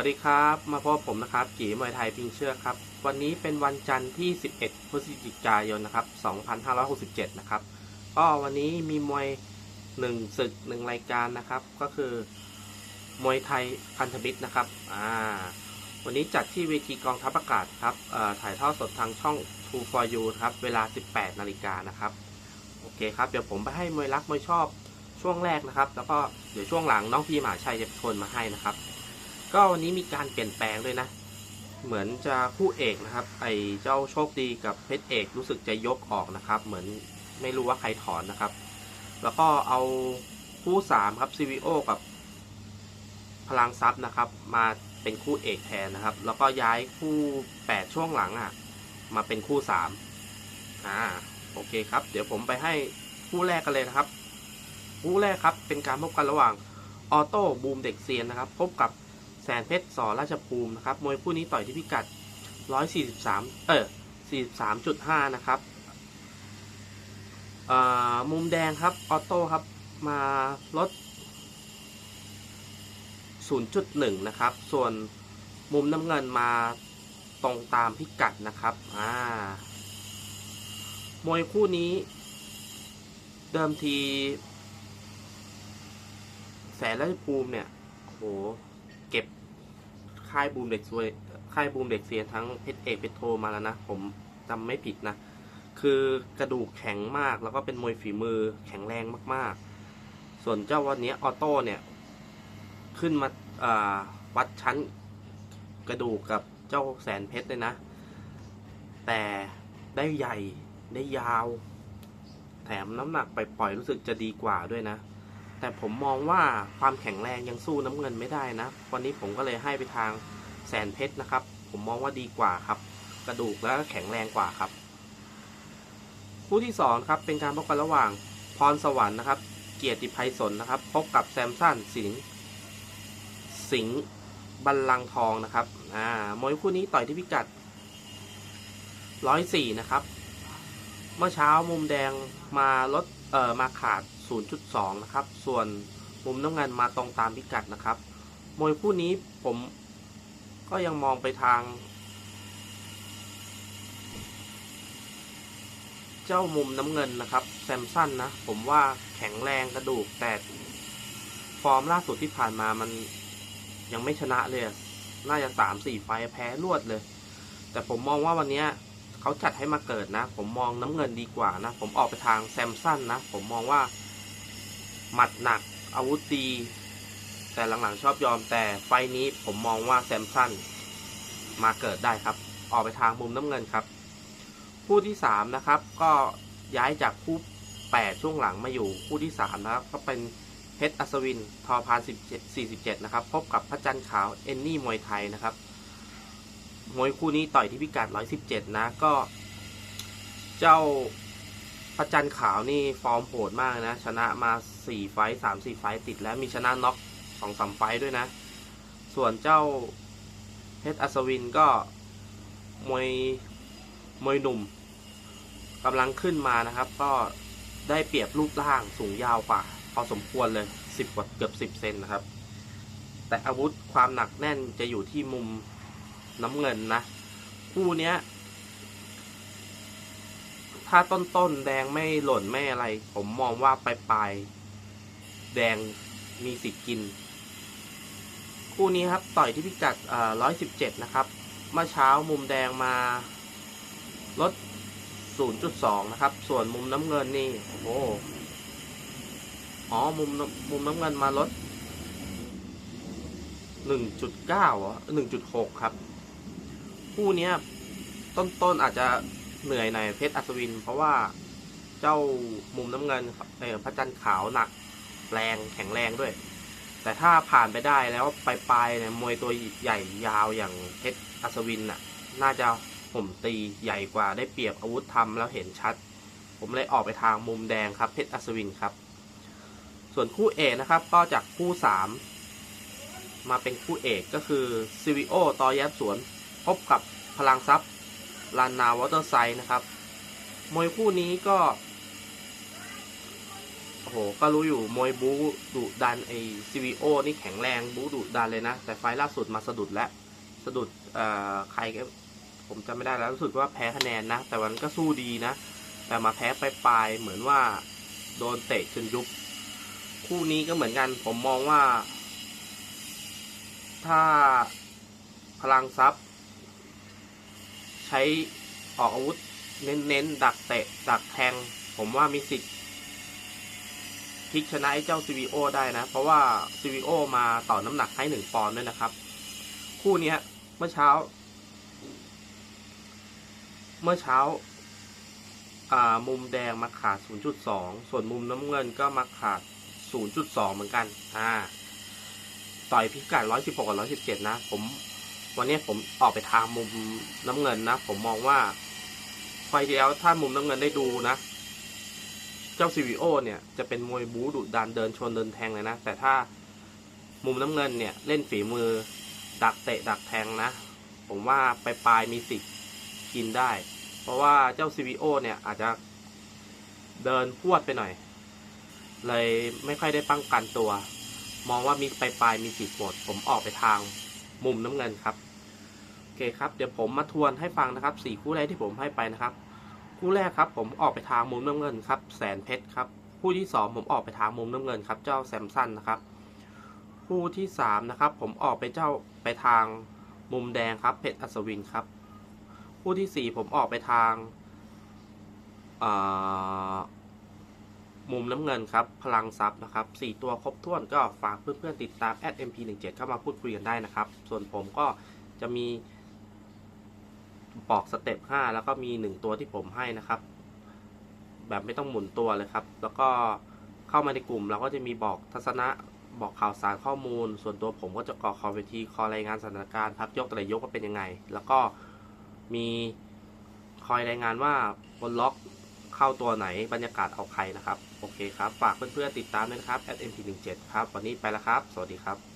วัสดีครับ มาพบผมนะครับกีมวยไทยพิงเชือกครับ วันนี้เป็นวันจันทร์ที่ 11 พฤศจิกายนนะครับ 2567 นะครับ ก็วันนี้มีมวยหนึ่งศึกหนึ่งรายการนะครับ ก็คือมวยไทยพันธมิตรนะครับ อ่า วันนี้จัดที่เวทีกองทัพอากาศครับถ่ายทอดสดทางช่อง True for You ครับ เวลา 18 นาฬิกานะครับ โอเคครับ เดี๋ยวผมไปให้มวยรักมวยชอบช่วงแรกนะครับ แล้วก็เดี๋ยวช่วงหลังน้องพี่หมาชัยจะเป็นคนมาให้นะครับ ก็วันนี้มีการเปลี่ยนแปลงด้วยนะ เหมือนจะคู่เอกนะครับ ไอเจ้าโชคดีกับเพชรเอกรู้สึกจะยกออกนะครับ เหมือนไม่รู้ว่าใครถอนนะครับ แล้วก็เอาคู่สามครับซีวีโอกับพลังซับนะครับ มาเป็นคู่เอกแทนนะครับ แล้วก็ย้ายคู่แปดช่วงหลังอะ มาเป็นคู่สามอ่าโอเคครับ เดี๋ยวผมไปให้คู่แรกกันเลยนะครับ คู่แรกครับเป็นการพบกันระหว่างออโต้บูมเด็กเซียนนะครับ พบกับ สนเพชรสอราชภูมินะครับมวยคู่นี้ต่อยที่พิกัด 143 เออ43.5 นะครับมุมแดงครับ ออโต้ครับ มาลด 0.1 นะครับ ส่วนมุมน้ำเงินมาตรงตามพิกัดนะครับ อ่า มวยคู่นี้ เดิมที แสนราชภูมิเนี่ย โห ค่ายบูมเด็กซวยค่ายบูมเด็กเซียนทั้งเพชรเอกเพชรโทมาแล้วนะ ผมจำไม่ผิดนะ คือกระดูกแข็งมากแล้วก็เป็นมวยฝีมือแข็งแรงมาก ๆ ส่วนเจ้าวันนี้ออโต้เนี่ย ขึ้นมาาวัดชั้นกระดูกกับเจ้าแสนเพชรเลยนะ แต่ได้ใหญ่ได้ยาว แถมน้ำหนักไปปล่อยรู้สึกจะดีกว่าด้วยนะ แต่ผมมองว่าความแข็งแรงยังสู้น้ำเงินไม่ได้นะ วันนี้ผมก็เลยให้ไปทางแสนเพชรนะครับ ผมมองว่าดีกว่าครับ กระดูกแล้วก็แข็งแรงกว่าครับ คู่ที่สองครับเป็นการพบกันระหว่างพรสวรรค์นะครับ เกียรติภัยสนนะครับ พบกับแซมสันสิงสิงบัลลังก์ทองนะครับ อ่ามวยคู่นี้ต่อยที่พิกัดร้อยสี่นะครับ เมื่อเช้ามุมแดงมาลด เอ่อมาขาด 0.2 นะครับ ส่วนมุมน้ำเงินมาตรงตามพิกัดนะครับ มวยคู่นี้ผมก็ยังมองไปทาง เจ้ามุมน้ำเงินนะครับ แซมสันนะ ผมว่าแข็งแรงกระดูกแต่ฟอร์มล่าสุดที่ผ่านมามันยังไม่ชนะเลย น่าจะสามสี่ไฟแพ้รวดเลย แต่ผมมองว่าวันนี้ เขาจัดให้มาเกิดนะ ผมมองน้ำเงินดีกว่านะ ผมออกไปทางแซมสันนะ ผมมองว่า หมัดหนักอาวุธดี แต่หลังๆชอบยอมแต่ไฟนี้ผมมองว่าแซมสันมาเกิดได้ครับ ออกไปทางมุมน้ำเงินครับ คู่ที่สามนะครับก็ย้ายจากคู่แปดช่วงหลังมาอยู่คู่ที่สามนะครับก็เป็นเพชรอัศวินทอพานสิบเจ็ดสี่สิบเจ็ดนะครับพบกับพระจันทร์ขาวเอนนี่มวยไทยนะครับ มวยคู่นี้ต่อยที่พิกัด 117 นะ ก็ เจ้าพระจันทร์ขาวนี่ฟอร์มโหดมากนะ ชนะมา 4 ไฟต์3 4ไฟติดแล้วมีชนะน็อก2 3ไฟด้วยนะ ส่วนเจ้าเพชรอัศวินก็มวยมวยหนุ่มกำลังขึ้นมานะครับ ก็ได้เปรียบรูปร่างสูงยาวกว่าพอสมควรเลย 10กว่าเกือบ 10 เซนนะครับ แต่อาวุธความหนักแน่นจะอยู่ที่มุม น้ำเงินนะ คู่เนี้ย ถ้าต้นต้นๆแดงไม่หล่นไม่อะไร ผมมองว่าปลายปลายๆแดงมีสิทธิ์กิน คู่นี้ครับ ต่อยที่พิกัดร้อยสิบเจ็ดนะครับ เมื่อเช้ามุมแดงมาลด0.2 นะครับ ส่วนมุมน้ำเงินนี่ โอ้โหอ๋อ มุมน้ำมุมน้ำเงินมาลด 1.9อะ1.6ครับ คู่เนี้ย ต้นๆอาจจะเหนื่อยหน่อยเพชรอัศวิน เพราะว่าเจ้ามุมน้ำเงินเออพระจันทร์ขาวหนัก แรงแข็งแรงด้วย แต่ถ้าผ่านไปได้แล้วปลายๆเนี่ยมวยตัวใหญ่ยาวอย่างเพชรอัศวินน่ะ น่าจะห่มตีใหญ่กว่าได้เปรียบอาวุธทำแล้วเห็นชัด ผมเลยออกไปทางมุมแดงครับเพชรอัศวินครับ ส่วนคู่เอกนะครับ ก็จากคู่สามมาเป็นคู่เอกก็คือซิวิโอตอแยบสวน พบกับพลังซับลานนาวอเตอร์ไซด์นะครับ มวยคู่นี้ก็โอ้โหก็รู้อยู่มวยบูดุดันไอซีวีโอนี่แข็งแรงบูดุดันเลยนะ แต่ไฟล์ล่าสุดมาสะดุดแล้วสะดุดเอ่อใครก็ผมจำไม่ได้แล้วรู้สึกว่าแพ้คะแนนนะ แต่วันก็สู้ดีนะ แต่มาแพ้ไปปลายเหมือนว่าโดนเตะจนยุบ คู่นี้ก็เหมือนกันผมมองว่า ถ้าพลังทรัพย์ ใช้ออกอาวุธ เน้นๆ ดักเตะ ดักแทง ผมว่ามีสิทธิ์พลิกชนะไอ้เจ้า CVO ได้นะ เพราะว่า CVO มาต่อน้ำหนักให้หนึ่งปอนด์ด้วยนะครับ คู่นี้เมื่อเช้า เมื่อเช้าอ่ามุมแดงมาขาด 0.2 ส่วนมุมน้ำเงินก็มาขาด 0.2 เหมือนกัน อ่า ต่อยพิกัด 116 กับ 117 นะ ผม วันนี้ผมออกไปทางมุมน้ำเงินนะ ผมมองว่าไฟที่แล้วถ้ามุมน้ำเงินได้ดูนะ เจ้า CVO เนี่ยจะเป็นมวยบู๊ดุดันเดินชนเดินแทงเลยนะ แต่ถ้ามุมน้ำเงินเนี่ยเล่นฝีมือดักเตะดักแทงนะ ผมว่าไปปลายมีสิทธิ์กินได้ เพราะว่าเจ้า CVO เนี่ยอาจจะเดินพวดไปหน่อย เลยไม่ค่อยได้ป้องกันตัว มองว่ามีปลายปลายมีสิทธิ์หมด ผมออกไปทางมุมน้ำเงินครับ เคครับเดี๋ยวผมมาทวนให้ฟังนะครับสี่คู่แรกที่ผมให้ไปนะครับ คู่แรกครับผมออกไปทางมุมน้ำเงินครับแสนเพชรครับคู่ที่สองผมออกไปทางมุมน้ำเงินครับเจ้าแซมสันนะครับคู่ที่สามนะครับผมออกไปเจ้าไปทางมุมแดงครับเพชรอัศวินครับคู่ที่สี่ผมออกไปทางมุมน้ำเงินครับ พลังทรัพย์นะครับสี่ตัวครบถ้วนก็ฝากเพื่อนๆติดตาม @mp17 เข้ามาพูดคุยกันได้นะครับ ส่วนผมก็จะมี บอกสเต็ป5แล้วก็มี 1 ตัวที่ผมให้นะครับ แบบไม่ต้องหมุนตัวเลยครับ แล้วก็เข้ามาในกลุ่มเราก็จะมีบอกทัศนะบอกข่าวสารข้อมูล ส่วนตัวผมก็จะก่อคอเวทีคอรายงานสถานการณ์พักยกแต่ละยกว่าเป็นยังไง แล้วก็มีคอยรายงานว่าบนล็อกเข้าตัวไหนบรรยากาศเอาใครนะครับ โอเคครับ ฝากเพื่อนๆติดตามด้วยนะครับ @mp17 ครับ วันนี้ไปแล้วครับ สวัสดีครับ